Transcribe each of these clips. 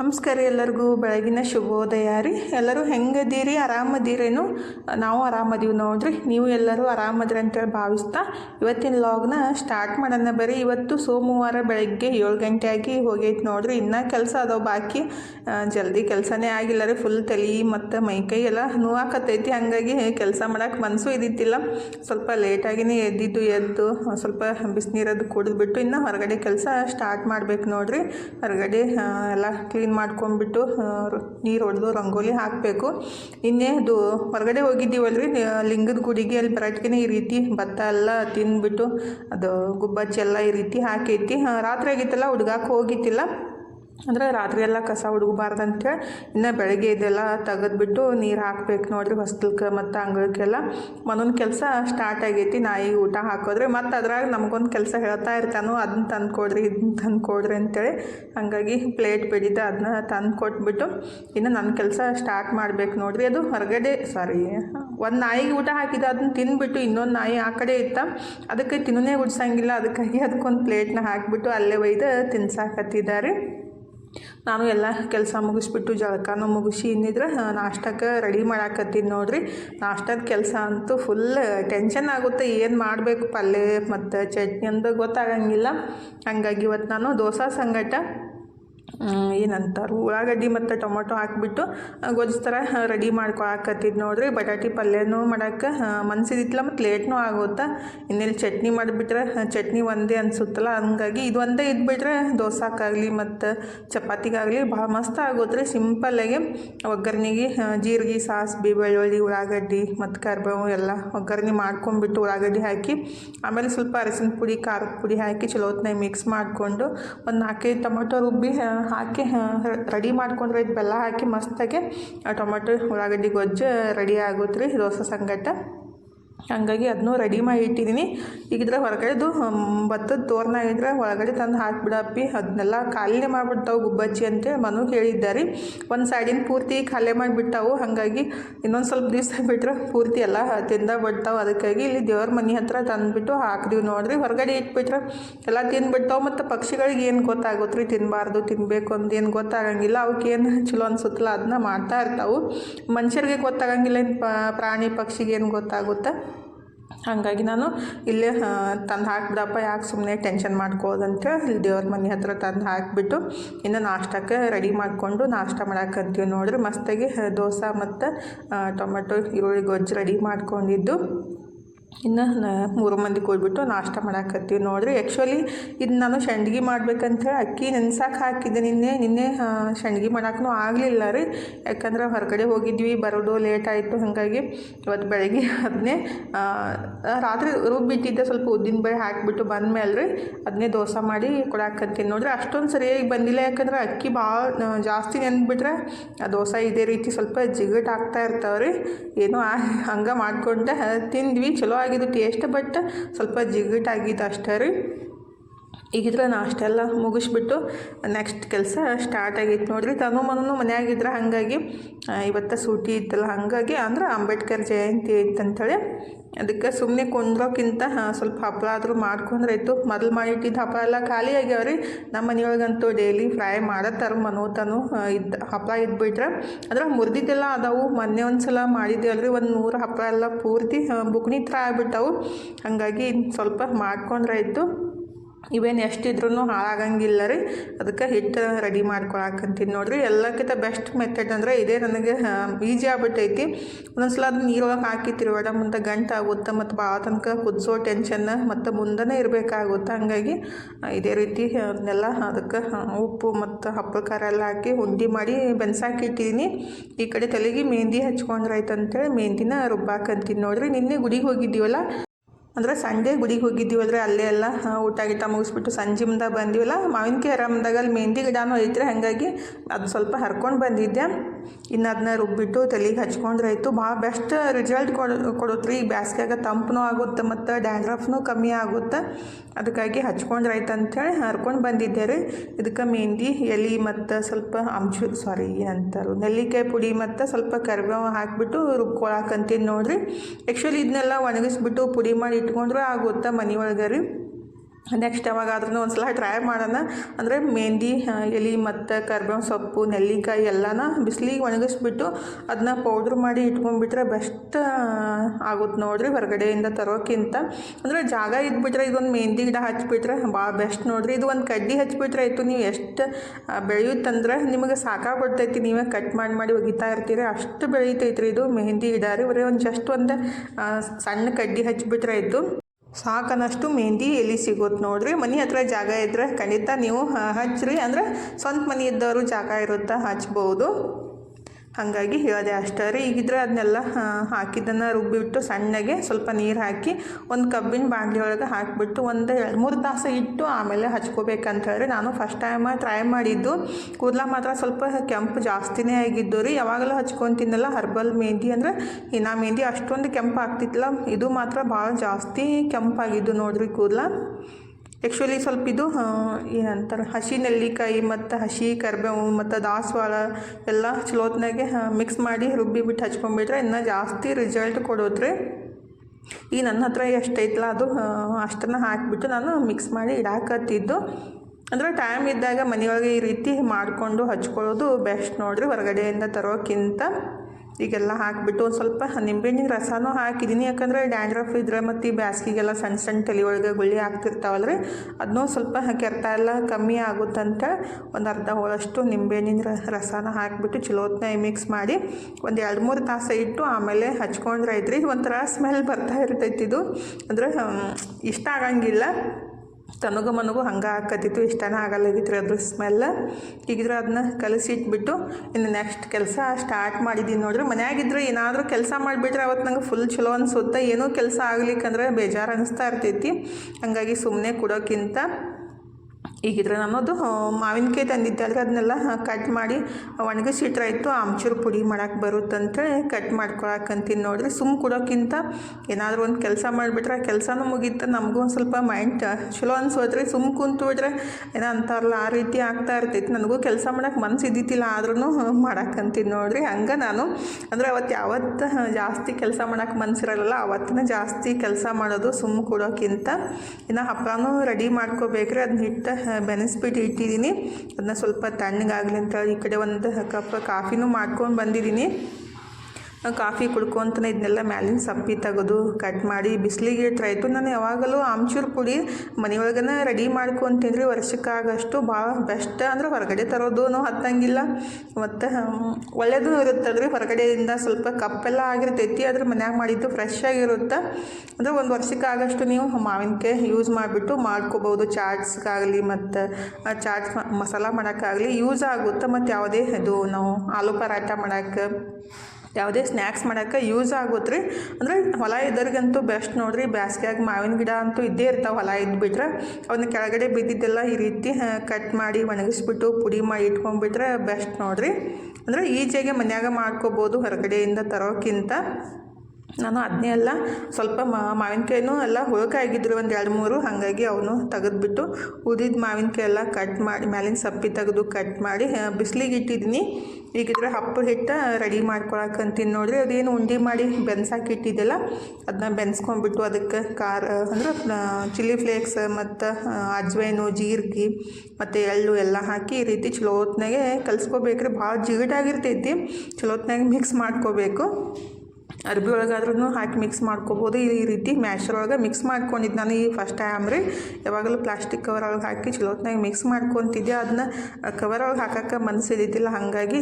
ನಮಸ್ಕಾರ ಎಲ್ಲರಿಗೂ, ಬೆಳಗಿನ ಶುಭೋದಯ ರೀ. ಎಲ್ಲರೂ ಹೆಂಗದೀರಿ? ಆರಾಮದೀರೇನು? ನಾವು ಆರಾಮದೀವಿ ನೋಡ್ರಿ. ನೀವು ಎಲ್ಲರೂ ಆರಾಮದ್ರಿ ಅಂತೇಳಿ ಭಾವಿಸ್ತಾ, ಇವತ್ತಿನ ಲಾಗ್ನ ಸ್ಟಾರ್ಟ್ ಮಾಡೋಣ ಬರೀ ಇವತ್ತು ಸೋಮವಾರ ಬೆಳಗ್ಗೆ ಏಳು ಗಂಟೆ ಆಗಿ ಹೋಗೈತೆ ನೋಡ್ರಿ. ಇನ್ನೂ ಕೆಲಸ ಅದಾವ ಬಾಕಿ. ಜಲ್ದಿ ಕೆಲಸನೇ ಆಗಿಲ್ಲ ರೀ. ಫುಲ್ ತಲೆ ಮತ್ತು ಮೈಕೈ ಎಲ್ಲ ನೋವಾಕತ್ತೈತಿ. ಹಾಗಾಗಿ ಕೆಲಸ ಮಾಡೋಕೆ ಮನಸ್ಸು ಇದ್ದಿದ್ದಿಲ್ಲ ಸ್ವಲ್ಪ ಲೇಟಾಗಿನೇ ಎದ್ದಿದ್ದು, ಎದ್ದು ಸ್ವಲ್ಪ ಬಿಸಿನೀರದ್ದು ಕುಡಿದ್ಬಿಟ್ಟು ಇನ್ನು ಹೊರಗಡೆ ಕೆಲಸ ಸ್ಟಾರ್ಟ್ ಮಾಡ್ಬೇಕು ನೋಡ್ರಿ. ಹೊರಗಡೆ ಎಲ್ಲ ಕ್ಲೀನ್ ಮಾಡ್ಕೊಂಡ್ಬಿಟ್ಟು ನೀರು ಹೊಡೆದು ರಂಗೋಲಿ ಹಾಕಬೇಕು. ಇನ್ನೇ ಅದು ಹೊರಗಡೆ ಹೋಗಿದ್ದೀವಲ್ರಿ? ಲಿಂಗದ ಗುಡಿಗೆ ಅಲ್ಲಿ ಬರಟ್ಗೆ ಈ ರೀತಿ ಭತ್ತ ಎಲ್ಲ ತಿಂದ್ಬಿಟ್ಟು ಅದು ಗುಬ್ಬಚ್ಚಿ ಎಲ್ಲ ಈ ರೀತಿ ಹಾಕೈತಿ. ರಾತ್ರಿ ಆಗಿತ್ತಲ್ಲ, ಹುಡ್ಗಾಕ್ ಹೋಗಿತ್ತಿಲ್ಲ ಅಂದ್ರೆ ರಾತ್ರಿ ಎಲ್ಲ ಕಸ ಹುಡುಗಬಾರ್ದು ಅಂತೇಳಿ ಇನ್ನು ಬೆಳಗ್ಗೆ ಇದೆಲ್ಲ ತೆಗೆದ್ಬಿಟ್ಟು ನೀರು ಹಾಕ್ಬೇಕು ನೋಡ್ರಿ ಹೊಸ್ದಕ್ಕೆ ಮತ್ತು ಅಂಗಳಕ್ಕೆಲ್ಲ. ಒಂದೊಂದು ಕೆಲಸ ಸ್ಟಾರ್ಟ್ ಆಗೈತಿ, ನಾಯಿ ಊಟ ಹಾಕೋದ್ರೆ ಮತ್ತು ಅದ್ರಾಗ ನಮಗೊಂದು ಕೆಲಸ ಹೇಳ್ತಾ ಇರ್ತಾನೋ ಅದನ್ನ ತಂದು ಕೊಡ್ರಿ ಇದನ್ನ ತಂದು ಕೊಡ್ರಿ ಅಂತೇಳಿ ಹಾಗಾಗಿ ಪ್ಲೇಟ್ ಬಿಡಿದ ಅದನ್ನ ತಂದು ಕೊಟ್ಬಿಟ್ಟು ಇನ್ನು ನನ್ನ ಕೆಲಸ ಸ್ಟಾರ್ಟ್ ಮಾಡ್ಬೇಕು ನೋಡ್ರಿ. ಅದು ಹೊರಗಡೆ ಸಾರಿ ಒಂದು ನಾಯಿಗೆ ಊಟ ಹಾಕಿದ ಅದನ್ನ ತಿನ್ಬಿಟ್ಟು ಇನ್ನೊಂದು ನಾಯಿ ಆ ಕಡೆ ಇತ್ತ, ಅದಕ್ಕೆ ತಿನ್ನೋನೇ ಗುಡ್ಸಂಗಿಲ್ಲ, ಅದಕ್ಕಾಗಿ ಅದಕ್ಕೊಂದು ಪ್ಲೇಟ್ನ ಹಾಕಿಬಿಟ್ಟು ಅಲ್ಲೇ ಒಯ್ದು ತಿನ್ಸಾಕತ್ತಿದ್ದಾರೆ. ನಾನು ಎಲ್ಲ ಕೆಲಸ ಮುಗಿಸ್ಬಿಟ್ಟು ಜಳಕಾನು ಮುಗಿಸಿ ಇನ್ನಿದ್ರೆ ನಾಷ್ಟಕ್ಕೆ ರೆಡಿ ಮಾಡಾಕತ್ತೀನಿ ನೋಡ್ರಿ. ನಾಷ್ಟದ ಕೆಲಸ ಅಂತೂ ಫುಲ್ ಟೆನ್ಷನ್ ಆಗುತ್ತೆ. ಏನು ಮಾಡಬೇಕು ಪಲ್ಯ ಮತ್ತು ಚಟ್ನಿ ಅಂದ ಗೊತ್ತಾಗಂಗಿಲ್ಲ. ಹಂಗಾಗಿ ಇವತ್ತು ನಾನು ದೋಸೆ ಸಂಗಟ ಏನಂತಾರೆ? ಉಳ್ಳಾಗಡ್ಡಿ ಮತ್ತು ಟೊಮೊಟೊ ಹಾಕಿಬಿಟ್ಟು ಗೊಜ್ಜು ಥರ ರೆಡಿ ಮಾಡ್ಕೊಳಕತ್ತಿದ್ದು ನೋಡ್ರಿ. ಬಟಾಟಿ ಪಲ್ಯನೂ ಮಾಡೋಕ್ಕೆ ಮನ್ಸಿದಿತ್ತಲ್ಲ ಮತ್ತು ಲೇಟ್ನೂ ಆಗುತ್ತೆ. ಇನ್ನೆಲ್ಲಿ ಚಟ್ನಿ ಮಾಡಿಬಿಟ್ರೆ ಚಟ್ನಿ ಒಂದೇ ಅನಿಸುತ್ತಲ್ಲ? ಹಂಗಾಗಿ ಇದು ಒಂದೇ ಇದ್ಬಿಟ್ರೆ ದೋಸಾಕ್ಕಾಗಲಿ ಮತ್ತು ಚಪಾತಿಗಾಗಲಿ ಭಾಳ ಮಸ್ತ್ ಆಗುತ್ತೆ ಸಿಂಪಲ್ಲಾಗಿ ಒಗ್ಗರಣೆಗೆ ಜೀರಿಗೆ, ಸಾಸ್ಬಿ, ಬೆಳ್ಳುಳ್ಳಿ, ಉಳ್ಳಾಗಡ್ಡಿ ಮತ್ತು ಕರ್ಬೇವು ಎಲ್ಲ ಒಗ್ಗರಣೆ ಮಾಡ್ಕೊಂಡ್ಬಿಟ್ಟು ಉಳ್ಳಾಗಡ್ಡಿ ಹಾಕಿ, ಆಮೇಲೆ ಸ್ವಲ್ಪ ಅರಸಿನ ಪುಡಿ, ಖಾರದ ಪುಡಿ ಹಾಕಿ ಚಲೋ ಹೊತ್ನಾಗ ಮಿಕ್ಸ್ ಮಾಡಿಕೊಂಡು ಒಂದು ನಾಲ್ಕೈದು ಟೊಮೊಟೊ ರುಬ್ಬಿ ಹಾಕಿ ರೆಡಿ ಮಾಡ್ಕೊಂಡ್ರೆ. ಇದು ಬೆಲ್ಲ ಹಾಕಿ ಮಸ್ತಾಗಿ ಟೊಮೆಟೊ, ಉಳ್ಳಾಗಡ್ಡಿ ಗೊಜ್ಜು ರೆಡಿ ಆಗುತ್ತೆ ರೀ ದೋಸೆ ಸಂಗಟ. ಹಂಗಾಗಿ ಅದನ್ನೂ ರೆಡಿ ಮಾಡಿ ಇಟ್ಟಿದ್ದೀನಿ ಈಗಿದ್ರೆ ಹೊರಗಡೆದು ಭತ್ತದ ತೋರಣ ಇದ್ರೆ ಒಳಗಡೆ ತಂದು ಹಾಕಿಬಿಡಪ್ಪಿ. ಅದನ್ನೆಲ್ಲ ಖಾಲಿನೇ ಮಾಡಿಬಿಡ್ತಾವೆ ಗುಬ್ಬಚ್ಚಿ ಅಂತೇಳಿ ಮನು ಹೇಳಿದ್ದಾರೆ ಒಂದು ಸೈಡಿನ ಪೂರ್ತಿ ಖಾಲಿ ಮಾಡಿಬಿಟ್ಟಾವು. ಹಾಗಾಗಿ ಇನ್ನೊಂದು ಸ್ವಲ್ಪ ದಿವಸ ಬಿಟ್ಟರೆ ಪೂರ್ತಿ ಎಲ್ಲ ತಿಂದ ಬಿಡ್ತಾವೆ. ಅದಕ್ಕಾಗಿ ಇಲ್ಲಿ ದೇವ್ರ ಮನೆ ಹತ್ರ ತಂದುಬಿಟ್ಟು ಹಾಕಿದೀವಿ ನೋಡ್ರಿ. ಹೊರಗಡೆ ಇಟ್ಬಿಟ್ರೆ ಎಲ್ಲ ತಿಂದುಬಿಡ್ತಾವೆ ಮತ್ತು ಪಕ್ಷಿಗಳಿಗೆ ಏನು ಗೊತ್ತಾಗುತ್ತೆ ರೀ ತಿನ್ನಬಾರ್ದು ತಿನ್ನಬೇಕು ಅಂತ ಏನು ಗೊತ್ತಾಗಂಗಿಲ್ಲ. ಅವಕ್ಕೆ ಏನು ಚಲೋ ಅನ್ಸುತ್ತಲ್ಲ ಅದನ್ನ ಮಾಡ್ತಾ ಇರ್ತಾವೆ. ಮನುಷ್ಯರಿಗೆ ಗೊತ್ತಾಗಂಗಿಲ್ಲ ಏನು ಪ್ರಾಣಿ ಪಕ್ಷಿಗೆ ಏನು ಗೊತ್ತಾಗುತ್ತೆ. ಹಾಗಾಗಿ ನಾನು ಇಲ್ಲೇ ತಂದು ಹಾಕ್ಬಿಡಪ್ಪ, ಯಾಕೆ ಸುಮ್ಮನೆ ಟೆನ್ಷನ್ ಮಾಡ್ಕೋದಂತ ಇಲ್ಲಿ ದೇವ್ರ ಮನೆ ಹತ್ರ ತಂದು ಹಾಕಿಬಿಟ್ಟು ಇನ್ನು ನಾಷ್ಟಕ್ಕೆ ರೆಡಿ ಮಾಡಿಕೊಂಡು ನಾಷ್ಟ ಮಾಡಾಕಂತೀವಿ ನೋಡ್ರಿ. ಮಸ್ತಾಗಿ ದೋಸೆ ಮತ್ತು ಟೊಮೆಟೊ, ಈರುಳ್ಳಿ ಗೊಜ್ಜು ರೆಡಿ ಮಾಡ್ಕೊಂಡಿದ್ದು. ಇನ್ನು ನಾ ಮೂರು ಮಂದಿ ಕೂಡ್ಬಿಟ್ಟು ನಾಷ್ಟ ಮಾಡಾಕತ್ತೀವಿ ನೋಡಿರಿ. ಆ್ಯಕ್ಚುಲಿ ಇದು ನಾನು ಸಂಡ್ಗಿ ಮಾಡ್ಬೇಕಂತೇಳಿ ಅಕ್ಕಿ ನೆನ್ಸಕ್ಕೆ ಹಾಕಿದ್ದೆ ನಿನ್ನೆ. ನಿನ್ನೆ ಸಂಡ್ಗಿ ಮಾಡೋಕ್ಕೂ ಆಗಲಿಲ್ಲ ರೀ. ಯಾಕಂದ್ರೆ ಹೊರಗಡೆ ಹೋಗಿದ್ವಿ, ಬರೋದು ಲೇಟ್ ಆಯಿತು, ಹಾಗಾಗಿ ಇವತ್ತು ಬೆಳಗ್ಗೆ ಅದನ್ನೇ ರಾತ್ರಿ ರುಬ್ಬಿಟ್ಟಿದ್ದೆ ಸ್ವಲ್ಪ ಉದ್ದಿನ ಬೇಳೆ ಹಾಕಿಬಿಟ್ಟು ಬಂದಮೇಲೆ ರೀ. ಅದನ್ನೇ ದೋಸೆ ಮಾಡಿ ಕೊಡಾಕಂತೀನಿ ನೋಡಿರಿ. ಅಷ್ಟೊಂದು ಸರಿಯಾಗಿ ಬಂದಿಲ್ಲ, ಯಾಕಂದ್ರೆ ಅಕ್ಕಿ ಭಾಳ ಜಾಸ್ತಿ ನೆನ್ಬಿಟ್ರೆ ಆ ದೋಸೆ ಇದೇ ರೀತಿ ಸ್ವಲ್ಪ ಜಿಗಟ್ ಆಗ್ತಾ ಇರ್ತಾವೆ ರೀ. ಏನೋ ಹಂಗೆ ಮಾಡಿಕೊಂಡೆ ತಿಂದ್ವಿ. ಚಲೋ ಆಗಿದ್ದು ಟೇಸ್ಟ್ ಬಟ್ ಸ್ವಲ್ಪ ಜಿಗಟ್ ಆಗಿದ್ದು ಅಷ್ಟೇ ರೀ. ಈಗಿದ್ರೆ ನಾ ಅಷ್ಟೆಲ್ಲ ಮುಗಿಸ್ಬಿಟ್ಟು ನೆಕ್ಸ್ಟ್ ಕೆಲಸ ಸ್ಟಾರ್ಟ್ ಆಗೈತೆ ನೋಡಿರಿ. ತನು ಮನೂ ಮನೆಯಾಗಿದ್ರೆ ಹಾಗಾಗಿ ಇವತ್ತು ಸೂಟಿ ಇತ್ತಲ್ಲ, ಹಾಗಾಗಿ ಅಂದ್ರೆ ಅಂಬೇಡ್ಕರ್ ಜಯಂತಿ ಐತಂತೇಳಿ. ಅದಕ್ಕೆ ಸುಮ್ಮನೆ ಕುಂದ್ರೋಕ್ಕಿಂತ ಸ್ವಲ್ಪ ಹಪ್ಪಳ ಆದರೂ ಮಾಡ್ಕೊಂಡ್ರೆ ಆಯಿತು ಮೊದಲು ಮಾಡಿಟ್ಟಿದ್ದ ಹಪ್ಪಳ ಎಲ್ಲ ಖಾಲಿ ಆಗ್ಯಾವ್ರಿ. ನಮ್ಮ ಮನೆಯೊಳಗಂತೂ ಡೈಲಿ ಫ್ರೈ ಮಾಡತ್ತಾರ ಮನೋತನು ಇದ್ದ ಹಪ್ಪಳ ಇದ್ಬಿಟ್ರೆ. ಅದ್ರ ಮುರಿದಿದ್ದೆಲ್ಲ ಅದಾವು. ಮೊನ್ನೆ ಒಂದು ಸಲ ಮಾಡಿದ್ದೇವಲ್ರಿ, ಒಂದು ನೂರು ಹಪ್ಪಳ ಎಲ್ಲ ಪೂರ್ತಿ ಬುಕ್ನಿತ್ರ ಥರ ಆಗ್ಬಿಟ್ಟವು. ಹಾಗಾಗಿ ಸ್ವಲ್ಪ ಮಾಡ್ಕೊಂಡ್ರೆ ಆಯಿತು ಇವೇನು ಎಷ್ಟಿದ್ರೂ ಹಾಳಾಗಂಗಿಲ್ಲ ರೀ. ಅದಕ್ಕೆ ಹಿಟ್ಟು ರೆಡಿ ಮಾಡ್ಕೊಳಕಂತೀನಿ ನೋಡಿರಿ. ಎಲ್ಲಕ್ಕಿಂತ ಬೆಸ್ಟ್ ಮೆಥಡ್ ಅಂದರೆ ಇದೇ ನನಗೆ ಈಜಿ ಆಗ್ಬಿಟ್ಟೈತಿ. ಒಂದೊಂದ್ಸಲ ಅದು ನೀರೊಳಗೆ ಹಾಕಿ ತಿರುವಾಡ ಮುಂದೆ ಗಂಟು ಆಗುತ್ತೆ ಮತ್ತು ಭಾಳ ತನಕ ಕುದಿಸೋ ಟೆನ್ಷನ್ ಮತ್ತು ಮುಂದೆನೇ ಇರಬೇಕಾಗುತ್ತೆ. ಹಾಗಾಗಿ ಇದೇ ರೀತಿ ಅದನ್ನೆಲ್ಲ ಅದಕ್ಕೆ ಉಪ್ಪು ಮತ್ತು ಹಪ್ಪಳ ಖಾರ ಎಲ್ಲ ಹಾಕಿ ಉಂಡೆ ಮಾಡಿ ಬೆನ್ಸಾಕಿಟ್ಟಿದ್ದೀನಿ ಈ ಕಡೆ ತಲೆಗೆ ಮೆಹಂದಿ ಹಚ್ಕೊಂಡ್ರೆ ಆಯ್ತು ಅಂತೇಳಿ ಮೆಹಂದಿನ ರುಬ್ಬಾಕಂತೀನಿ ನೋಡಿರಿ. ನಿನ್ನೆ ಗುಡಿಗೆ ಹೋಗಿದ್ದೀವಲ್ಲ? ಅಂದ್ರೆ ಸಂಜೆ ಗುಡಿಗೆ ಹೋಗಿದ್ದೀವಲ್ರಿ ಅಲ್ಲೇ ಎಲ್ಲ ಊಟ ಗೀಟ ಮುಗಿಸ್ಬಿಟ್ಟು ಸಂಜೆ ಮುಂದೆ ಬಂದಿವಲ್ಲ. ಮಾವಿನಕಾಯಿ ಆರಾಮದಾಗ ಅಲ್ಲಿ ಮೆಹಂದಿ ಗಿಡನೂ ಐತ್ರಿ, ಹಾಗಾಗಿ ಅದು ಸ್ವಲ್ಪ ಹರ್ಕೊಂಡು ಬಂದಿದ್ದೆ. ಇನ್ನು ಅದನ್ನ ರುಬ್ಬಿಟ್ಟು ತಲೆಗೆ ಹಚ್ಕೊಂಡ್ರೆ ಆಯಿತು ಭಾಳ ಬೆಸ್ಟ್ ರಿಸಲ್ಟ್ ಕೊಡೋ ಕೊಡುತ್ತೆ ಈಗ ಬ್ಯಾಸ್ಗ್ಯಾಗ ತಂಪನೂ ಆಗುತ್ತೆ ಮತ್ತು ಡ್ಯಾಂಡ್ರಫ್ನೂ ಕಮ್ಮಿ ಆಗುತ್ತೆ. ಅದಕ್ಕಾಗಿ ಹಚ್ಕೊಂಡ್ರೆ ಆಯ್ತು ಅಂಥೇಳಿ ಹರ್ಕೊಂಡು ಬಂದಿದ್ದೆ ರೀ. ಇದಕ್ಕೆ ಮೆಹಂದಿ, ಎಲೆ ಮತ್ತು ಸ್ವಲ್ಪ ಅಂಚು ಸಾರಿ ಏನಂತಾರೆ, ನೆಲ್ಲಿಕಾಯಿ ಪುಡಿ ಮತ್ತು ಸ್ವಲ್ಪ ಕರಿಬೇವು ಹಾಕಿಬಿಟ್ಟು ರುಬ್ಕೊಳಕಂತೀನಿ ನೋಡಿರಿ. ಆ್ಯಕ್ಚುಲಿ ಇದನ್ನೆಲ್ಲ ಒಣಗಿಸ್ಬಿಟ್ಟು ಪುಡಿ ಮಾಡಿ ಇಟ್ಕೊಂಡ್ರೆ ಆಗುತ್ತೆ ಮನೆ ಒಳಗೆ ರೀ ನೆಕ್ಸ್ಟ್ ಯಾವಾಗಾದ್ರೂ ಒಂದು ಸಲ ಟ್ರೈ ಮಾಡೋಣ. ಅಂದರೆ ಮೆಹಂದಿ ಎಲೆ ಮತ್ತು ಕರ್ಬೇವಿನ ಸೊಪ್ಪು, ನೆಲ್ಲಿಕಾಯಿ ಎಲ್ಲನ ಬಿಸಿಲಿಗೆ ಒಣಗಿಸ್ಬಿಟ್ಟು ಅದನ್ನ ಪೌಡ್ರ್ ಮಾಡಿ ಇಟ್ಕೊಂಡ್ಬಿಟ್ರೆ ಬೆಸ್ಟ್ ಆಗುತ್ತೆ ನೋಡ್ರಿ ಹೊರಗಡೆಯಿಂದ ತರೋಕ್ಕಿಂತ. ಅಂದರೆ ಜಾಗ ಇದ್ಬಿಟ್ರೆ ಇದೊಂದು ಮೆಹಂದಿ ಗಿಡ ಹಚ್ಬಿಟ್ರೆ ಭಾಳ ಬೆಸ್ಟ್ ನೋಡ್ರಿ. ಇದು ಒಂದು ಕಡ್ಡಿ ಹಚ್ಬಿಟ್ರೆ ಆಯಿತು ನೀವು ಎಷ್ಟು ಬೆಳೆಯುತ್ತಂದ್ರೆ ನಿಮಗೆ ಸಾಕಾಗ್ಬಿಡ್ತೈತಿ. ನೀವೇ ಕಟ್ ಮಾಡಿ ಮಾಡಿ ಒಗಿತಾ ಇರ್ತೀರಿ. ಅಷ್ಟು ಬೆಳೀತೈತ್ರಿ ಇದು ಮೆಹಂದಿ ಗಿಡ ರೀ. ಬರೀ ಒಂದು ಜಸ್ಟ್ ಒಂದು ಸಣ್ಣ ಕಡ್ಡಿ ಹಚ್ಬಿಟ್ರೆ ಆಯಿತು. ಸಾಕನಷ್ಟು ಮೆಹಂದಿ ಎಲ್ಲಿ ಸಿಗುತ್ತೆ ನೋಡ್ರಿ. ಮನೆ ಹತ್ರ ಜಾಗ ಇದ್ರೆ ಖಂಡಿತ ನೀವು ಹಚ್ಚಿರಿ ಹಚ್ಚ್ರಿ ಅಂದ್ರೆ ಸ್ವಂತ ಮನೆ ಇದ್ದವರು ಜಾಗ ಇರುತ್ತೆ ಹಚ್ಬೋದು. ಹಾಗಾಗಿ ಹೇಳಿದೆ ಅಷ್ಟೇ. ರೀ, ಈಗಿದ್ರೆ ಅದನ್ನೆಲ್ಲ ಹಾಕಿದ್ದನ್ನು ರುಬ್ಬಿಬಿಟ್ಟು ಸಣ್ಣಗೆ ಸ್ವಲ್ಪ ನೀರು ಹಾಕಿ ಒಂದು ಕಬ್ಬಿನ ಬಾಂಡ್ಲಿ ಒಳಗೆ ಹಾಕಿಬಿಟ್ಟು ಒಂದು ಎರಡು ಮೂರು ತಾಸು ಇಟ್ಟು ಆಮೇಲೆ ಹಚ್ಕೋಬೇಕಂತ ಹೇಳಿ ನಾನು ಫಸ್ಟ್ ಟೈಮ್ ಟ್ರೈ ಮಾಡಿದ್ದು. ಕೂದಲ ಮಾತ್ರ ಸ್ವಲ್ಪ ಕೆಂಪು ಜಾಸ್ತಿನೇ ಆಗಿದ್ದು ರೀ. ಯಾವಾಗಲೂ ಹಚ್ಕೊತೀನಲ್ಲ ಹರ್ಬಲ್ ಮೆಹಂದಿ ಅಂದರೆ ಇನ್ನು ಮೆಹಂದಿ ಅಷ್ಟೊಂದು ಕೆಂಪು ಆಗ್ತಿತ್ತಲ್ಲ. ಇದು ಮಾತ್ರ ಭಾಳ ಜಾಸ್ತಿ ಕೆಂಪಾಗಿದ್ದು ನೋಡ್ರಿ ಕೂದಲ. ಆ್ಯಕ್ಚುಲಿ ಸ್ವಲ್ಪ ಇದು ಏನಂತಾರೆ, ಹಸಿ ನೆಲ್ಲಿಕಾಯಿ ಮತ್ತು ಹಸಿ ಕರಿಬೇವು ಮತ್ತು ದಾಸವಾಳ ಎಲ್ಲ ಚಲೋತ್ನಾಗೆ ಮಿಕ್ಸ್ ಮಾಡಿ ರುಬ್ಬಿ ಬಿಟ್ಟು ಹಚ್ಕೊಂಡ್ಬಿಟ್ರೆ ಇನ್ನೂ ಜಾಸ್ತಿ ರಿಸಲ್ಟ್ ಕೊಡೋದ್ರಿ. ಈ ನನ್ನ ಹತ್ರ ಎಷ್ಟೈತಲ್ಲ ಅದು ಅಷ್ಟನ್ನು ಹಾಕಿಬಿಟ್ಟು ನಾನು ಮಿಕ್ಸ್ ಮಾಡಿ ಇಡಾಕತ್ತಿದ್ದು. ಅಂದರೆ ಟೈಮ್ ಇದ್ದಾಗ ಮನೆಯೊಳಗೆ ಈ ರೀತಿ ಮಾಡಿಕೊಂಡು ಹಚ್ಕೊಳ್ಳೋದು ಬೆಸ್ಟ್ ನೋಡ್ರಿ, ಹೊರಗಡೆಯಿಂದ ತರೋಕ್ಕಿಂತ. ಈಗೆಲ್ಲ ಹಾಕಿಬಿಟ್ಟು ಒಂದು ಸ್ವಲ್ಪ ನಿಂಬೆಹಣ್ಣಿನ ರಸನೂ ಹಾಕಿದ್ದೀನಿ ಯಾಕಂದರೆ ಡ್ಯಾಂಡ್ರಫ್ ಇದ್ರೆ ಮತ್ತು ಈ ಬ್ಯಾಸ್ಗಿಗೆಲ್ಲ ಸಣ್ಣ ಸಣ್ಣ ತಲೆ ಒಳಗೆ ಗುಳ್ಳಿ ಆಗ್ತಿರ್ತಾವಲ್ಲ ರೀ ಅದನ್ನೂ ಸ್ವಲ್ಪ ಕೆರೆತ ಎಲ್ಲ ಕಮ್ಮಿ ಆಗುತ್ತಂತ ಒಂದು ಅರ್ಧ ಹೋಳಷ್ಟು ನಿಂಬೆಹಣ್ಣಿನ ರಸನ ಹಾಕಿಬಿಟ್ಟು ಚಲೋತ್ನ ಮಿಕ್ಸ್ ಮಾಡಿ ಒಂದು ಎರಡು ಮೂರು ತಾಸು ಇಟ್ಟು ಆಮೇಲೆ ಹಚ್ಕೊಂಡ್ರೆ ಐತ್ರಿ ಒಂಥರ ಸ್ಮೆಲ್ ಬರ್ತಾ ಇರ್ತೈತಿ ಇದು. ಅಂದರೆ ಇಷ್ಟ ಆಗಂಗಿಲ್ಲ. ತನಗೂ ಮನಗೂ ಹಂಗೆ ಹಾಕತ್ತಿತ್ತು ಇಷ್ಟನೇ ಆಗಲ್ಲಾಗಿತ್ತು ಅದ್ರ ಸ್ಮೆಲ್ ಈಗಿದ್ರೆ ಅದನ್ನ ಕಲಸಿಟ್ಬಿಟ್ಟು ಇನ್ನು ನೆಕ್ಸ್ಟ್ ಕೆಲಸ ಸ್ಟಾರ್ಟ್ ಮಾಡಿದ್ದೀನಿ ನೋಡ್ರಿ. ಮನೆಯಾಗಿದ್ರೆ ಏನಾದರೂ ಕೆಲಸ ಮಾಡಿಬಿಟ್ರೆ ಅವತ್ತು ನಂಗೆ ಫುಲ್ ಚಲೋ ಅನ್ಸುತ್ತೆ. ಏನೂ ಕೆಲಸ ಆಗ್ಲಿಕ್ಕಂದ್ರೆ ಬೇಜಾರು ಅನಿಸ್ತಾ ಇರ್ತೈತಿ. ಹಂಗಾಗಿ ಸುಮ್ಮನೆ ಕೊಡೋಕ್ಕಿಂತ ಈಗಿದ್ರೆ ನಾನದು ಮಾವಿನಕಾಯಿ ತಂದಿದ್ದೆ. ಅದನ್ನೆಲ್ಲ ಕಟ್ ಮಾಡಿ ಒಣಗಿಸಿಟ್ರೆ ಆಯಿತು. ಆಮ್ಚೂರು ಪುಡಿ ಮಾಡೋಕ್ಕೆ ಬರುತ್ತಂತೇಳಿ ಕಟ್ ಮಾಡ್ಕೊಳಕ್ಕಂತೀನಿ ನೋಡಿರಿ. ಸುಮ್ಮ ಕೊಡೋಕ್ಕಿಂತ ಏನಾದರೂ ಒಂದು ಕೆಲಸ ಮಾಡಿಬಿಟ್ರೆ ಆ ಕೆಲಸನೂ ಮುಗೀತು. ನಮಗೂ ಒಂದು ಸ್ವಲ್ಪ ಮೈಂಡ್ ಚಲೋ ಅನ್ಸೋದ್ರಿ ಸುಮ್ಮ ಕುಂತು ಬಿಟ್ರೆ ಏನೋ ಅಂತಾರಲ್ಲ, ಆ ರೀತಿ ಆಗ್ತಾ ಇರ್ತೈತಿ. ನನಗೂ ಕೆಲಸ ಮಾಡೋಕ್ಕೆ ಮನ್ಸು ಇದ್ದಿದ್ದಿಲ್ಲ ಆದ್ರೂ ಮಾಡಕ್ಕಂತೀನಿ ನೋಡಿರಿ. ಹಂಗೆ ನಾನು, ಅಂದರೆ ಅವತ್ತು ಯಾವತ್ತು ಜಾಸ್ತಿ ಕೆಲಸ ಮಾಡೋಕ್ಕೆ ಮನ್ಸಿರಲ್ಲ ಅವತ್ತಿನ ಜಾಸ್ತಿ ಕೆಲಸ ಮಾಡೋದು ಸುಮ್ಮ ಕೊಡೋಕ್ಕಿಂತ ಇನ್ನು ಹಪ್ಪನೂ ರೆಡಿ ಮಾಡ್ಕೋಬೇಕ್ರಿ. ಅದನ್ನ ಹಿಟ್ಟು ಬೆನೆಸ್ಬಿಟ್ಟು ಇಟ್ಟಿದ್ದೀನಿ. ಅದನ್ನ ಸ್ವಲ್ಪ ತಣ್ಣಗಾಗಲಿ ಅಂತ ಈ ಕಡೆ ಒಂದು ಕಪ್ ಕಾಫಿನೂ ಮಾಡ್ಕೊಂಡು ಬಂದಿದ್ದೀನಿ. ಕಾಫಿ ಕುಡ್ಕೊತಾನೆ ಇದನ್ನೆಲ್ಲ ಮ್ಯಾಲಿನ ಸಪ್ಪಿ ತೆಗೆದು ಕಟ್ ಮಾಡಿ ಬಿಸಿಲಿಗೆ ಇಟ್ರಾಯ್ತು ನಾನು ಯಾವಾಗಲೂ ಆಮ್ಚೂರು ಪುಡಿ ಮನೆಯೊಳಗನ ರೆಡಿ ಮಾಡ್ಕೊತೀನಿ ವರ್ಷಕ್ಕಾಗಷ್ಟು ಭಾಳ ಬೆಸ್ಟ್ ಅಂದ್ರೆ ಹೊರಗಡೆ ತರೋದು ಹತ್ತಂಗಿಲ್ಲ. ಮತ್ತು ಒಳ್ಳೆಯದು ಇರುತ್ತದ್ರಿ ಹೊರಗಡೆಯಿಂದ ಸ್ವಲ್ಪ ಕಪ್ಪೆಲ್ಲ ಆಗಿರ್ತೈತಿ ಅದ್ರ ಮನ್ಯಾಗ ಮಾಡಿದ್ದು ಫ್ರೆಶ್ ಆಗಿರುತ್ತೆ. ಅಂದರೆ ಒಂದು ವರ್ಷಕ್ಕಾಗಷ್ಟು ನೀವು ಮಾವಿನಕಾಯಿ ಯೂಸ್ ಮಾಡಿಬಿಟ್ಟು ಮಾಡ್ಕೋಬೋದು ಚಾಟ್ಸ್ಗಾಗಲಿ ಮತ್ತು ಚಾಟ್ಸ್ ಮಸಾಲ ಮಾಡೋಕ್ಕಾಗಲಿ ಯೂಸ್ ಆಗುತ್ತೆ ಮತ್ತು ಯಾವುದೇ ಇದು, ನಾವು ಆಲೂ ಪರಾಟ ಮಾಡೋಕ್ಕೆ ಯಾವುದೇ ಸ್ನ್ಯಾಕ್ಸ್ ಮಾಡೋಕ್ಕೆ ಯೂಸ್ ಆಗುತ್ತೆ ರೀ ಅಂದರೆ ಹೊಲ ಇದ್ದರಿಗಂತೂ ಬೆಸ್ಟ್ ನೋಡ್ರಿ. ಬ್ಯಾಸ್ಗ್ಯಾಗ ಮಾವಿನ ಗಿಡ ಅಂತೂ ಇದ್ದೇ ಇರ್ತಾವೆ ಹೊಲ ಇದ್ಬಿಟ್ರೆ. ಅವನ್ನ ಕೆಳಗಡೆ ಬಿದ್ದಿದ್ದೆಲ್ಲ ಈ ರೀತಿ ಕಟ್ ಮಾಡಿ ಒಣಗಿಸ್ಬಿಟ್ಟು ಪುಡಿ ಮಾಡಿ ಇಟ್ಕೊಂಡ್ಬಿಟ್ರೆ ಬೆಸ್ಟ್ ನೋಡ್ರಿ. ಅಂದರೆ ಈಜಿಯಾಗಿ ಮನ್ಯಾಗ ಮಾಡ್ಕೋಬೋದು, ಹೊರಗಡೆಯಿಂದ ತರೋಕ್ಕಿಂತ. ನಾನು ಅದನ್ನೇ ಎಲ್ಲ ಸ್ವಲ್ಪ ಮಾವಿನಕಾಯಿನೂ ಎಲ್ಲ ಹುಳಕಾಗಿದ್ರು ಒಂದು ಎರಡು ಮೂರು, ಹಾಗಾಗಿ ಅವನು ತೆಗೆದುಬಿಟ್ಟು ಉದಿದ ಮಾವಿನಕಾಯಿ ಎಲ್ಲ ಕಟ್ ಮಾಡಿ, ಮ್ಯಾಲಿನ ಸಪ್ಪಿ ತೆಗೆದು ಕಟ್ ಮಾಡಿ ಬಿಸಿಲಿಗೆ ಇಟ್ಟಿದ್ದೀನಿ ಈಗಿದ್ರೆ ಹಪ್ಪು ಹಿಟ್ಟು ರೆಡಿ ಮಾಡ್ಕೊಳಕ್ಕಂತೀನಿ ನೋಡ್ರಿ. ಅದೇನು ಉಂಡೆ ಮಾಡಿ ಬೆನ್ಸಾಕಿ ಇಟ್ಟಿದ್ದೆಲ್ಲ ಅದನ್ನ ಬೆನ್ಸ್ಕೊಂಡ್ಬಿಟ್ಟು ಅದಕ್ಕೆ ಖಾರ, ಅಂದ್ರೆ ಚಿಲ್ಲಿ ಫ್ಲೇಕ್ಸ್ ಮತ್ತು ಅಜ್ವೈನು ಜೀರಿಗೆ ಮತ್ತು ಎಳ್ಳು ಎಲ್ಲ ಹಾಕಿ ಈ ರೀತಿ ಚಲೋ ಹೊತ್ನಾಗೆ ಕಲಿಸ್ಕೋಬೇಕ್ರಿ. ಭಾಳ ಜಿಗಟಾಗಿರ್ತೈತಿ ಚಲೋತ್ನಾಗೆ ಮಿಕ್ಸ್ ಮಾಡ್ಕೋಬೇಕು. ಅರ್ಬಿ ಒಳಗಾದ್ರೂ ಹಾಕಿ ಮಿಕ್ಸ್ ಮಾಡ್ಕೋಬೋದು. ಈ ರೀತಿ ಮ್ಯಾಶರ್ ಒಳಗೆ ಮಿಕ್ಸ್ ಮಾಡ್ಕೊಂಡಿದ್ದು ನಾನು ಈ ಫಸ್ಟ್ ಟೈಮ್ ರೀ. ಯಾವಾಗಲೂ ಪ್ಲಾಸ್ಟಿಕ್ ಕವರ್ ಒಳಗೆ ಹಾಕಿ ಚಲೋತ್ನಾಗ ಮಿಕ್ಸ್ ಮಾಡ್ಕೊತಿದ್ದೆ. ಅದನ್ನ ಕವರ್ ಒಳಗೆ ಹಾಕಕ್ಕೆ ಮನಸ್ಸು ಇದ್ದಿದ್ದಿಲ್ಲ ಹಾಗಾಗಿ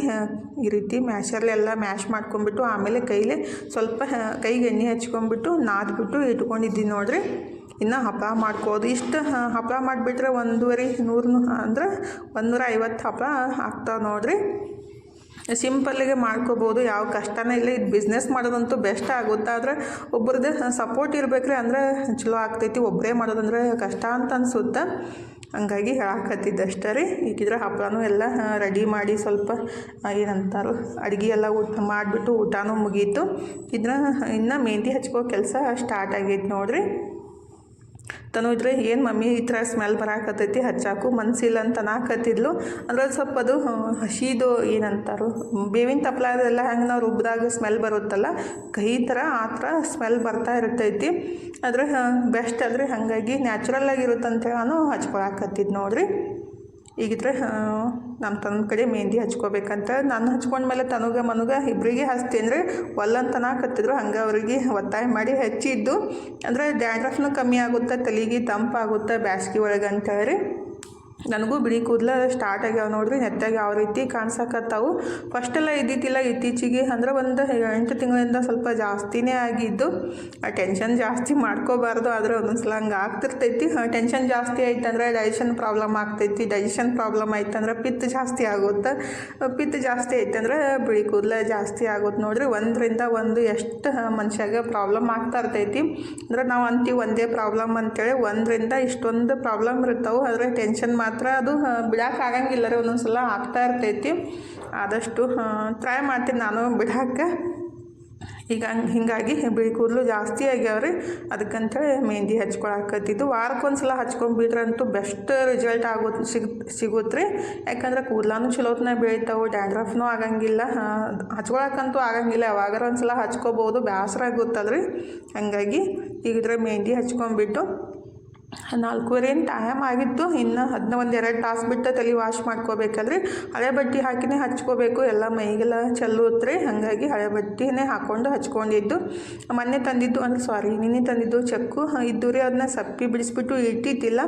ಈ ರೀತಿ ಮ್ಯಾಶರ್ಲೆಲ್ಲ ಮ್ಯಾಶ್ ಮಾಡ್ಕೊಂಡ್ಬಿಟ್ಟು ಆಮೇಲೆ ಕೈಲಿ ಸ್ವಲ್ಪ ಕೈಗೆ ಎಣ್ಣೆ ಹಚ್ಕೊಂಡ್ಬಿಟ್ಟು ನಾದ್ಬಿಟ್ಟು ಇಟ್ಕೊಂಡಿದ್ದೀನಿ ನೋಡಿರಿ. ಇನ್ನು ಹಪ್ಪಳ ಮಾಡ್ಕೋದು ಇಷ್ಟು ಹಪ್ಪಳ ಮಾಡಿಬಿಟ್ರೆ ಒಂದೂವರೆ ನೂರು ಅಂದ್ರೆ ನೂರ ಐವತ್ತು ಹಪ್ಪಳ ಆಗ್ತಾವೆ ನೋಡ್ರಿ. ಸಿಂಪಲ್ಗೆ ಮಾಡ್ಕೋಬೋದು, ಯಾವ ಕಷ್ಟನೇ ಇಲ್ಲ. ಇದು ಬಿಸ್ನೆಸ್ ಮಾಡೋದಂತೂ ಬೆಸ್ಟ್ ಆಗುತ್ತೆ. ಆದರೆ ಒಬ್ಬರದ್ದು ಸಪೋರ್ಟ್ ಇರಬೇಕ್ರಿ ಅಂದ್ರೆ ಚಲೋ ಆಗ್ತೈತಿ. ಒಬ್ಬರೇ ಮಾಡೋದಂದ್ರೆ ಕಷ್ಟ ಅಂತ ಅನಿಸುತ್ತೆ. ಹಂಗಾಗಿ ಹೇಳಾಕತ್ತಿದ್ದೆ ಅಷ್ಟೇ ರೀ. ಈಗಿದ್ರೆ ಹಪ್ಪಳನೂ ಎಲ್ಲ ರೆಡಿ ಮಾಡಿ ಸ್ವಲ್ಪ ಏನಂತಾರೆ, ಅಡುಗೆ ಎಲ್ಲ ಊಟ ಮಾಡಿಬಿಟ್ಟು ಊಟನೂ ಮುಗೀತು. ಇದನ್ನ ಇನ್ನು ಮೆಹಂದಿ ಹಚ್ಕೋ ಕೆಲಸ ಸ್ಟಾರ್ಟ್ ಆಗೈತೆ ನೋಡ್ರಿ. ತನು ಇದ್ರೆ, ಏನು ಮಮ್ಮಿ, ಈ ಥರ ಸ್ಮೆಲ್ ಬರಾಕತ್ತೈತಿ, ಹಚ್ಚಾಕು ಮನ್ಸಿಲ್ಲ ಅಂತ ನಾಕತ್ತಿದ್ಲು. ಅಂದ್ರೆ ಅದು ಸ್ವಲ್ಪ ಅದು ಹಸಿದು ಏನಂತಾರು, ಬೇವಿನ ತಪ್ಪಲಾದೆಲ್ಲ ಹೆಂಗೆ ನಾವು ರುಬ್ಬಿದಾಗ ಸ್ಮೆಲ್ ಬರುತ್ತಲ್ಲ ಕೈ ಥರ ಆ ಥರ ಸ್ಮೆಲ್ ಬರ್ತಾ ಇರ್ತೈತಿ. ಆದರೆ ಬೆಸ್ಟ್ ಆದರೆ ಹಾಗಾಗಿ ನ್ಯಾಚುರಲ್ ಆಗಿರುತ್ತಂತೇಳಿ ನಾನು ಹಚ್ಕೊಳಕತ್ತಿದ್ದು ನೋಡ್ರಿ. ಈಗಿದ್ರೆ ನಮ್ಮ ತನ್ನ ಕಡೆ ಮೆಹಂದಿ ಹಚ್ಕೋಬೇಕಂತ ನಾನು ಹಚ್ಕೊಂಡ್ಮೇಲೆ ತನಗೆ, ಮನುಗ ಇಬ್ಬರಿಗೆ ಹಚ್ತೀನಿ ಅಂದರೆ ಒಲ್ಲಂತನಾಕತ್ತಿದ್ರು ಹಂಗೆ ಅವರಿಗೆ ಒತ್ತಾಯ ಮಾಡಿ ಹಚ್ಚಿದ್ದು. ಅಂದರೆ ಡ್ಯಾಂಡ್ರಫ್ನು ಕಮ್ಮಿ ಆಗುತ್ತೆ, ತಲೆಗೆ ತಂಪಾಗುತ್ತೆ, ಬ್ಯಾಸ್ಗೆ ಒಳಗೆ ಅಂತೇಳಿ ನನಗೂ ಬಿಳಿ ಕೂದಲ ಸ್ಟಾರ್ಟ್ ಆಗ್ಯಾವ ನೋಡ್ರಿ, ನೆತ್ತಾಗ ಯಾವ ರೀತಿ ಕಾಣಿಸಕತ್ತಾವು. ಫಸ್ಟೆಲ್ಲ ಇದ್ದಿತ್ತಿಲ್ಲ ಇತ್ತೀಚೆಗೆ ಅಂದ್ರೆ ಒಂದು ಎಂಟು ತಿಂಗಳಿಂದ ಸ್ವಲ್ಪ ಜಾಸ್ತಿನೇ ಆಗಿದ್ದು. ಟೆನ್ಷನ್ ಜಾಸ್ತಿ ಮಾಡ್ಕೋಬಾರ್ದು, ಆದರೆ ಒಂದೊಂದ್ಸಲ ಹಂಗೆ ಆಗ್ತಿರ್ತೈತಿ. ಟೆನ್ಷನ್ ಜಾಸ್ತಿ ಆಯ್ತಂದ್ರೆ ಡೈಜೆಷನ್ ಪ್ರಾಬ್ಲಮ್ ಆಗ್ತೈತಿ. ಡೈಜೆಷನ್ ಪ್ರಾಬ್ಲಮ್ ಆಯ್ತಂದ್ರೆ ಪಿತ್ತ ಜಾಸ್ತಿ ಆಗುತ್ತೆ. ಪಿತ್ತ ಜಾಸ್ತಿ ಆಯ್ತಂದ್ರೆ ಬಿಳಿ ಕೂದಲ ಜಾಸ್ತಿ ಆಗುತ್ತೆ ನೋಡ್ರಿ. ಒಂದರಿಂದ ಒಂದು ಎಷ್ಟು ಮನುಷ್ಯಾಗ ಪ್ರಾಬ್ಲಮ್ ಆಗ್ತಾ ಇರ್ತೈತಿ. ಅಂದ್ರೆ ನಾವು ಅಂತೀವಿ ಒಂದೇ ಪ್ರಾಬ್ಲಮ್ ಅಂತೇಳಿ ಒಂದರಿಂದ ಇಷ್ಟೊಂದು ಪ್ರಾಬ್ಲಮ್ ಇರ್ತಾವೆ. ಆದರೆ ಟೆನ್ಷನ್ ಮಾತ್ರ ಅದು ಬಿಡಕ್ಕೆ ಆಗಂಗಿಲ್ಲ ರೀ ಒಂದೊಂದು ಸಲ ಆಗ್ತಾ ಇರ್ತೈತಿ. ಆದಷ್ಟು ಟ್ರೈ ಮಾಡ್ತೀನಿ ನಾನು ಬಿಡಕ್ಕೆ ಈಗ ಹಂಗೆ, ಹಿಂಗಾಗಿ ಬಿಳಿ ಕೂದಲು ಜಾಸ್ತಿ ಆಗ್ಯಾವ್ರಿ ಅದಕ್ಕಂತೇಳಿ ಮೆಹಂದಿ ಹಚ್ಕೊಳಕತ್ತಿದ್ದು ವಾರಕ್ಕೊಂದು ಸಲ ಹಚ್ಕೊಂಡ್ಬಿಟ್ರಂತೂ ಬೆಸ್ಟ್ ರಿಸಲ್ಟ್ ಆಗುತ್ತೆ ಸಿಗ್ ಸಿಗುತ್ತೆ ರೀ. ಯಾಕಂದ್ರೆ ಕೂದಲಾನು ಚಲೋತ್ನ ಬೆಳಿತಾವೆ, ಡ್ಯಾಂಡ್ರಫ್ನೂ ಆಗಂಗಿಲ್ಲ ಹಚ್ಕೊಳಕ್ಕಂತೂ ಆಗಂಗಿಲ್ಲ. ಯಾವಾಗಾರ ಒಂದು ಸಲ ಹಚ್ಕೋಬೋದು ಬೇಸರ ಆಗುತ್ತಲ್ರಿ ಹಾಗಾಗಿ ಈಗಿದ್ರೆ ಮೆಹಂದಿ ಹಚ್ಕೊಂಡ್ಬಿಟ್ಟು ನಾಲ್ಕೂವರೆ ಟೈಮ್ ಆಗಿತ್ತು. ಇನ್ನು ಅದನ್ನ ಒಂದು ಎರಡು ತಾಸು ಬಿಟ್ಟು ತಲೆ ವಾಶ್ ಮಾಡ್ಕೋಬೇಕಲ್ರಿ. ಹಳೆ ಬಟ್ಟೆ ಹಾಕಿನೇ ಹಚ್ಕೋಬೇಕು. ಎಲ್ಲ ಮೈಗೆಲ್ಲ ಚೆಲ್ಲುತ್ತೆ ಹಾಗಾಗಿ ಹಳೆ ಬಟ್ಟೆನೇ ಹಾಕ್ಕೊಂಡು ಹಚ್ಕೊಂಡಿದ್ದು. ಮೊನ್ನೆ ತಂದಿದ್ದು ಅಂದ್ರೆ ಸಾರಿ ನಿನ್ನೆ ತಂದಿದ್ದು ಚಕ್ಕು. ಇದ್ದು ರೀ ಅದನ್ನ ಸಪ್ಪಿ ಬಿಡಿಸ್ಬಿಟ್ಟು ಇಟ್ಟಿದ್ದಿಲ್ಲ.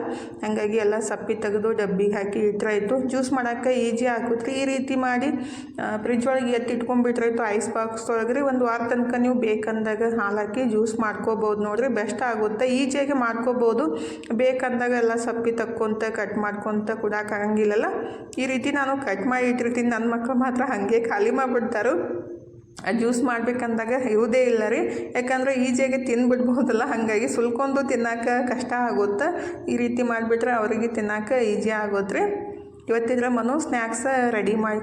ಹಾಗಾಗಿ ಎಲ್ಲ ಸಪ್ಪಿ ತೆಗೆದು ಡಬ್ಬಿಗೆ ಹಾಕಿ ಇಟ್ಟರಾಯ್ತು ಜ್ಯೂಸ್ ಮಾಡೋಕ್ಕೆ ಈಜಿ ಆಗುತ್ತೆ ಈ ರೀತಿ ಮಾಡಿ ಫ್ರಿಜ್ ಒಳಗೆ ಎತ್ತಿ ಇಟ್ಕೊಂಡ್ಬಿಟ್ರಾಯ್ತು ಐಸ್ ಬಾಕ್ಸ್ ಒಳಗೆ ರೀ ಒಂದು ವಾರ ತನಕ ನೀವು ಬೇಕಂದಾಗ ಹಾಲು ಹಾಕಿ ಜ್ಯೂಸ್ ಮಾಡ್ಕೋಬೋದು ನೋಡ್ರಿ. ಬೆಸ್ಟ್ ಆಗುತ್ತೆ. ಈಜಿಯಾಗಿ ಮಾಡ್ಕೋಬೋದು. ಬೇಕಂದಾಗ ಎಲ್ಲ ಸಪ್ಪಿ ತಕ್ಕೊಂತ ಕಟ್ ಮಾಡ್ಕೊತ ಕುಡಕ್ಕೆ ಆಗಂಗಿಲ್ಲಲ್ಲ? ಈ ರೀತಿ ನಾನು ಕಟ್ ಮಾಡಿ ಇಟ್ಟಿರ್ತೀನಿ. ನನ್ನ ಮಕ್ಕಳು ಮಾತ್ರ ಹಾಗೆ ಖಾಲಿ ಮಾಡಿಬಿಡ್ತಾರು. ಜ್ಯೂಸ್ ಮಾಡ್ಬೇಕಂದಾಗ ಇರುವುದೇ ಇಲ್ಲ ರೀ. ಯಾಕಂದರೆ ಈಜಿಯಾಗಿ ತಿಂದ್ಬಿಡ್ಬೋದಲ್ಲ ಹಾಗಾಗಿ ಸುಲ್ಕೊಂಡು ತಿನ್ನಕ್ಕೆ ಕಷ್ಟ ಆಗುತ್ತೆ? ಈ ರೀತಿ ಮಾಡಿಬಿಟ್ರೆ ಅವರಿಗೆ ತಿನ್ನಕ್ಕೆ ಈಜಿ ಆಗುತ್ತೆ ರೀ ಇವತ್ತಿದ್ರೆ ಮನು ಸ್ನ್ಯಾಕ್ಸ ರೆಡಿ ಮಾಡಿ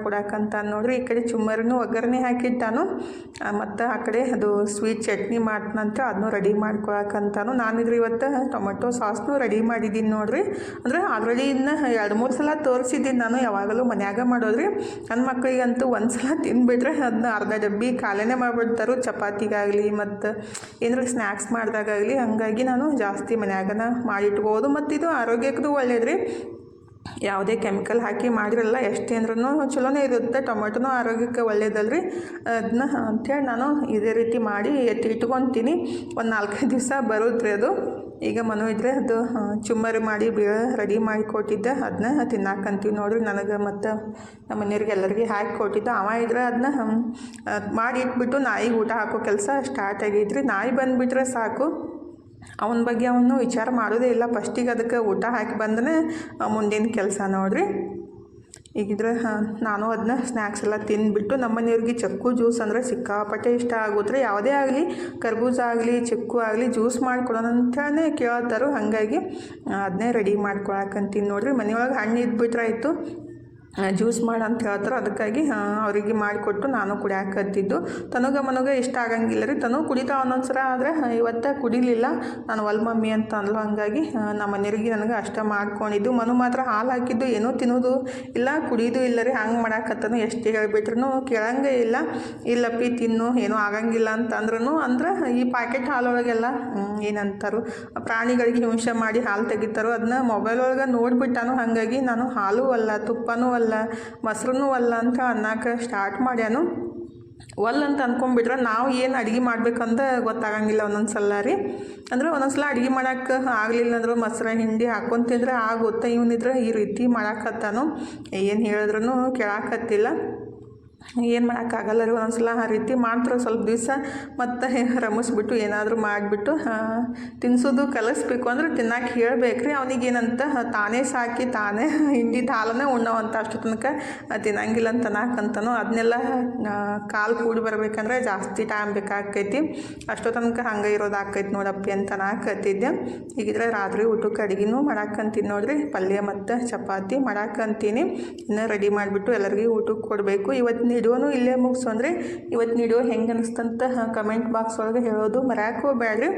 ನೋಡ್ರಿ, ಈ ಕಡೆ ಚುಮ್ಮರಿನೂ ಒಗ್ಗರಣೆ ಹಾಕಿದ್ದಾನು ಮತ್ತು ಆ ಕಡೆ ಅದು ಸ್ವೀಟ್ ಚಟ್ನಿ ಮಾಡ್ತಂತ ಅದನ್ನೂ ರೆಡಿ ಮಾಡ್ಕೊಳಕ್ಕಂತಾನು ನಾನಿದ್ರೆ ಇವತ್ತು ಟೊಮೆಟೊ ಸಾಸ್ನು ರೆಡಿ ಮಾಡಿದ್ದೀನಿ ನೋಡ್ರಿ. ಅಂದರೆ ಆಲ್ರೆಡಿ ಇನ್ನು ಎರಡು ಮೂರು ಸಲ ತೋರಿಸಿದ್ದೀನಿ ನಾನು, ಯಾವಾಗಲೂ ಮನ್ಯಾಗ ಮಾಡೋದ್ರಿ. ನನ್ನ ಮಕ್ಕಳಿಗಂತೂ ಒಂದು ಸಲ ತಿನ್ಬಿಟ್ರೆ ಅದನ್ನ ಅರ್ಧ ಡಬ್ಬಿ ಖಾಲಿನೇ ಮಾಡಿಬಿಡ್ತಾರೆ. ಚಪಾತಿಗಾಗಲಿ ಮತ್ತು ಏನಾರ ಸ್ನ್ಯಾಕ್ಸ್ ಮಾಡಿದಾಗಲಿ ಹಾಗಾಗಿ ನಾನು ಜಾಸ್ತಿ ಮನ್ಯಾಗನ ಮಾಡಿಟ್ಬೋದು. ಮತ್ತು ಇದು ಆರೋಗ್ಯಕ್ಕೂ ಒಳ್ಳೇದ್ರಿ. ಯಾವುದೇ ಕೆಮಿಕಲ್ ಹಾಕಿ ಮಾಡಿರಲ್ಲ, ಎಷ್ಟು ಅಂದ್ರೂ ಚಲೋನೇ ಇರುತ್ತೆ. ಟೊಮೆಟೊನೂ ಆರೋಗ್ಯಕ್ಕೆ ಒಳ್ಳೇದಲ್ರಿ. ಅದನ್ನ ಅಂಥೇಳಿ ನಾನು ಇದೇ ರೀತಿ ಮಾಡಿ ಎತ್ತಿ ಇಟ್ಕೊತೀನಿ. ಒಂದು ನಾಲ್ಕೈದು ದಿವಸ ಬರುತ್ತೆ ಅದು. ಈಗ ಮನು ಇದ್ದರೆ ಅದು ಚುಮ್ಮರಿ ಮಾಡಿ ಬೀಳ ರೆಡಿ ಮಾಡಿ ಕೊಟ್ಟಿದ್ದೆ. ಅದನ್ನ ತಿನ್ನಾಕಂತೀವಿ ನೋಡ್ರಿ. ನನಗೆ ಮತ್ತು ನಮ್ಮ ಮನೆಯವ್ರಿಗೆ ಎಲ್ಲರಿಗೆ ಹಾಕಿ ಕೊಟ್ಟಿದ್ದೆ. ಅವ ಇದ್ರೆ ಅದನ್ನ ಮಾಡಿ ಇಟ್ಬಿಟ್ಟು ನಾಯಿಗೆ ಊಟ ಹಾಕೋ ಕೆಲಸ ಸ್ಟಾರ್ಟ್ ಆಗೈತ್ರಿ. ನಾಯಿ ಬಂದುಬಿಟ್ರೆ ಸಾಕು. ಅವನ ಬಗ್ಗೆ ಅವನು ವಿಚಾರ ಮಾಡೋದೇ ಇಲ್ಲ. ಫಸ್ಟಿಗೆ ಅದಕ್ಕೆ ಊಟ ಹಾಕಿ ಬಂದನೇ ಮುಂದಿನ ಕೆಲಸ ನೋಡ್ರಿ. ಈಗಿದ್ರೆ ನಾನು ಅದನ್ನ ಸ್ನ್ಯಾಕ್ಸ್ ಎಲ್ಲ ತಿಂದುಬಿಟ್ಟು ನಮ್ಮ ಮನೆಯವ್ರಿಗೆ ಚಕ್ಕು ಜ್ಯೂಸ್ ಅಂದರೆ ಸಿಕ್ಕಾಪಟ್ಟೆ ಇಷ್ಟ ಆಗುತ್ತೆ ಯಾವುದೇ ಆಗಲಿ, ಕರ್ಬೂಜ ಆಗಲಿ, ಚಿಕ್ಕು ಆಗಲಿ ಜ್ಯೂಸ್ ಮಾಡ್ಕೊಡೋಣ ಕೇಳ್ತಾರೋ, ಹಾಗಾಗಿ ಅದನ್ನೇ ರೆಡಿ ಮಾಡ್ಕೊಳಕಂತೀನಿ ನೋಡ್ರಿ. ಮನೆಯೊಳಗೆ ಹಣ್ಣು ಇದ್ಬಿಟ್ರಾಯ್ತು. ಜ್ಯೂಸ್ ಮಾಡು ಅಂತ ಹೇಳ್ತಾರೆ ಅದಕ್ಕಾಗಿ ಅವರಿಗೆ ಮಾಡಿಕೊಟ್ಟು ನಾನು ಕುಡಿಯಾಕತ್ತಿದ್ದು. ತನಗ ಮನಗ ಇಷ್ಟ ಆಗಂಗಿಲ್ಲ ರೀ. ತನು ಕುಡಿತಾ ಒಂದೊಂದ್ಸಲ ಆದರೆ ಇವತ್ತು ಕುಡಿಲಿಲ್ಲ. ನಾನು ಒಲ್ ಮಮ್ಮಿ ಅಂತ ಅಂದ್ಲು. ಹಾಗಾಗಿ ನಮ್ಮ ಮನೆಯವ್ರಿಗೆ ನನಗೆ ಅಷ್ಟ ಮಾಡ್ಕೊಂಡಿದ್ದು. ಮನು ಮಾತ್ರ ಹಾಲು ಹಾಕಿದ್ದು, ಏನೂ ತಿನ್ನೋದು ಇಲ್ಲ, ಕುಡಿಯೋದು ಇಲ್ಲ ರೀ. ಹಂಗೆ ಮಾಡಾಕತ್ತನು. ಎಷ್ಟು ಹೇಳಿಬಿಟ್ರು ಕೇಳಂಗೆ ಇಲ್ಲ. ಇಲ್ಲಪ್ಪಿ, ತಿನ್ನು. ಏನೂ ಆಗಂಗಿಲ್ಲ ಅಂತಂದ್ರೂ ಅಂದ್ರೆ, ಈ ಪ್ಯಾಕೆಟ್ ಹಾಲೊಳಗೆಲ್ಲ ಏನಂತಾರು, ಪ್ರಾಣಿಗಳಿಗೆ ಹಿಂಸೆ ಮಾಡಿ ಹಾಲು ತೆಗಿತಾರೋ ಅದನ್ನ ಮೊಬೈಲ್ ಒಳಗೆ ನೋಡಿಬಿಟ್ಟಾನು. ಹಾಗಾಗಿ ನಾನು ಹಾಲು ಅಲ್ಲ, ತುಪ್ಪನೂ ಅಲ್ಲ ಮೊಸರೂ ಅಲ್ಲ ಅಂತ ಅನ್ನಕ್ಕೆ ಸ್ಟಾರ್ಟ್ ಮಾಡ್ಯಾನು. ಒಲ್ ಅಂತ ಅಂದ್ಕೊಂಡ್ಬಿಟ್ರೆ ನಾವು ಏನು ಅಡುಗೆ ಮಾಡ್ಬೇಕಂತ ಗೊತ್ತಾಗಂಗಿಲ್ಲ ಒಂದೊಂದು ಸಲ ರೀ. ಅಂದ್ರೆ ಒಂದೊಂದು ಸಲ ಅಡುಗೆ ಮಾಡಕ್ಕೆ ಆಗಲಿಲ್ಲ ಅಂದ್ರೆ ಮೊಸರು ಹಿಂಡಿ ಹಾಕೊಂತಿದ್ರೆ ತಿಂದ್ರೆ ಗೊತ್ತ ಇವನಿದ್ರೆ ಈ ರೀತಿ ಮಾಡಾಕತ್ತಾನು. ಏನು ಹೇಳಿದ್ರೂ ಕೇಳಾಕತ್ತಿಲ್ಲ. ಏನು ಮಾಡೋಕ್ಕಾಗಲ್ಲ ರೀ ಒಂದೊಂದ್ಸಲ ಆ ರೀತಿ ಮಾಡ್ತಾರೆ ಸ್ವಲ್ಪ ದಿವಸ ಮತ್ತು ರಮಿಸ್ಬಿಟ್ಟು ಏನಾದರೂ ಮಾಡಿಬಿಟ್ಟು ತಿನ್ಸೋದು ಕಲಿಸ್ಬೇಕು ಅಂದ್ರೆ ತಿನ್ನಕ್ಕೆ ಹೇಳ್ಬೇಕು ರೀ. ಅವನಿಗೇನಂತ ತಾನೇ ಸಾಕಿ, ತಾನೇ ಹಿಂಡಿ ಹಾಲನ್ನೇ ಉಣ್ಣವಂತ ಅಷ್ಟು ತನಕ ತಿನ್ನಂಗಿಲ್ಲ ಅಂತ ಅನ್ನಕಂತನೋ ಅದನ್ನೆಲ್ಲ ಕಾಲು ಕೂಡಿ ಬರಬೇಕಂದ್ರೆ ಜಾಸ್ತಿ ಟೈಮ್ ಬೇಕಾಗ್ತೈತಿ ಅಷ್ಟೋ ತನಕ ಹಂಗೆ ಇರೋದು ಆಕೈತಿ ನೋಡಪ್ಪಿ ಅಂತ ನಾಕತ್ತಿದ್ದೆ ಈಗಿದ್ರೆ ರಾತ್ರಿ ಊಟಕ್ಕೆ ಅಡುಗೆನೂ ಮಾಡಾಕಂತೀನಿ ನೋಡ್ರಿ. ಪಲ್ಯ ಮತ್ತು ಚಪಾತಿ ಮಾಡಾಕಂತೀನಿ. ಇನ್ನೂ ರೆಡಿ ಮಾಡಿಬಿಟ್ಟು ಎಲ್ಲರಿಗೂ ಊಟಕ್ಕೆ ಕೊಡಬೇಕು. ಇವತ್ತಿನ ವಿಡಿಯೋನು ಇಲ್ಲೇ ಮುಗಿಸು ಅಂದರೆ ಇವತ್ತಿನ ವಿಡಿಯೋ ಹೆಂಗೆ ಅನಿಸ್ತಂತ ಕಮೆಂಟ್ ಬಾಕ್ಸ್ ಒಳಗೆ ಹೇಳೋದು ಮರ್ಯಾಕೋ ಬೇಡ್ರಿ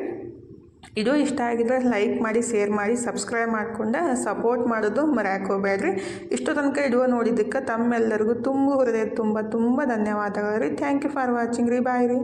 ಇದು ಇಷ್ಟ ಆಗಿದ್ರೆ ಲೈಕ್ ಮಾಡಿ ಶೇರ್ ಮಾಡಿ ಸಬ್ಸ್ಕ್ರೈಬ್ ಮಾಡಿಕೊಂಡು ಸಪೋರ್ಟ್ ಮಾಡೋದು ಮರ್ಯಾಕೆ ಬೇಡ್ರಿ ಇಷ್ಟು ತನಕ ಇಡುವ ನೋಡಿದ್ದಕ್ಕೆ ತಮ್ಮೆಲ್ಲರಿಗೂ ತುಂಬ ಹೃದಯ ತುಂಬ ತುಂಬ ಧನ್ಯವಾದಗಳು ರೀ. ಥ್ಯಾಂಕ್ ಯು ಫಾರ್ ವಾಚಿಂಗ್ ರೀ. ಬಾಯ್ ರೀ.